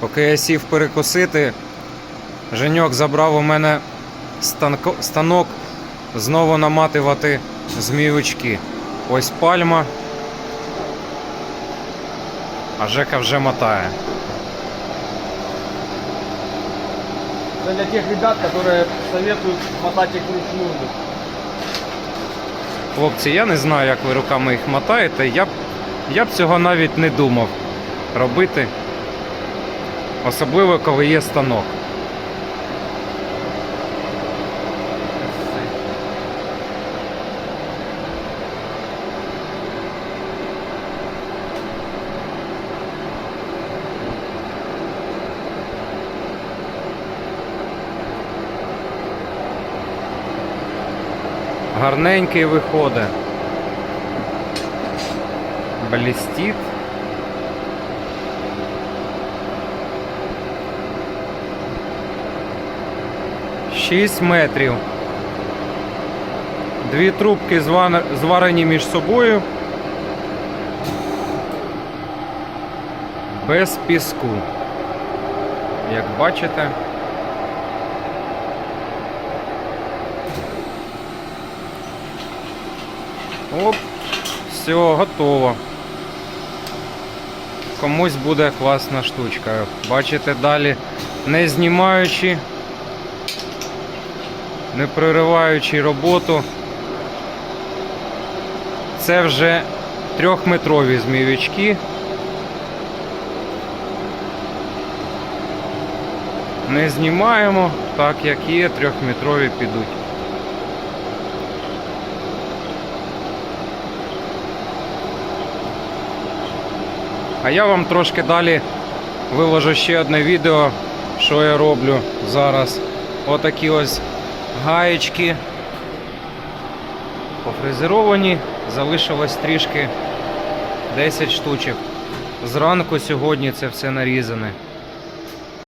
Поки я сів перекусити, Женьок забрав у мене станко- станок знову наматувати зміючки. Ось пальма. А Жека вже мотає. Это для тех ребят, которые советуют мотать их вручную. Хлопці, я не знаю, як ви руками їх мотаєте. Я б, я б цього навіть не думав робити. Особливо, коли є станок. Гарненький виходить. Блістить. Шість метрів. Дві трубки зварені між собою. Без піску. Як бачите. Оп, все, готово. Комусь буде класна штучка. Бачите, далі не знімаючи, не прориваючи роботу. Це вже трьохметрові змійовички. Не знімаємо, так як є, трьохметрові підуть. А я вам трошки далі виложу ще одне відео, що я роблю зараз. Отакі ось гаєчки пофрезеровані, залишилось трішки 10 штучок. Зранку сьогодні це все нарізане.